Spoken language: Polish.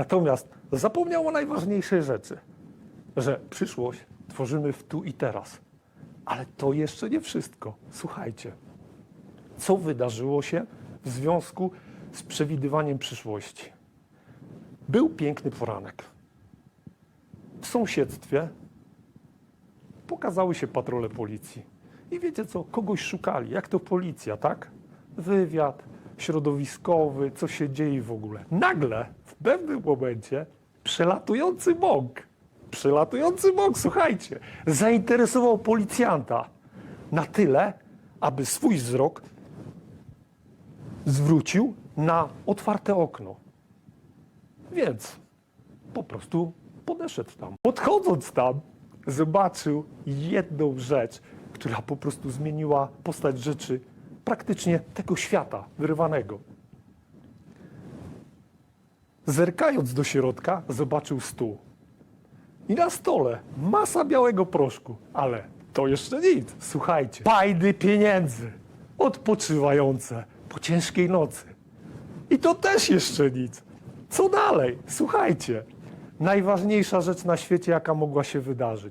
Natomiast zapomniał o najważniejszej rzeczy, że przyszłość tworzymy w tu i teraz. Ale to jeszcze nie wszystko. Słuchajcie, co wydarzyło się w związku z przewidywaniem przyszłości? Był piękny poranek. W sąsiedztwie pokazały się patrole policji. I wiecie co, kogoś szukali, jak to policja, tak? Wywiad środowiskowy, co się dzieje w ogóle. Nagle, w pewnym momencie, przelatujący bąk, przelatujący bąk, słuchajcie, zainteresował policjanta na tyle, aby swój wzrok zwrócił na otwarte okno. Więc po prostu podeszedł tam. Podchodząc tam, zobaczył jedną rzecz, która po prostu zmieniła postać rzeczy praktycznie tego świata wyrwanego. Zerkając do środka, zobaczył stół. I na stole masa białego proszku, ale to jeszcze nic. Słuchajcie, pajdy pieniędzy odpoczywające po ciężkiej nocy. I to też jeszcze nic. Co dalej? Słuchajcie, najważniejsza rzecz na świecie, jaka mogła się wydarzyć.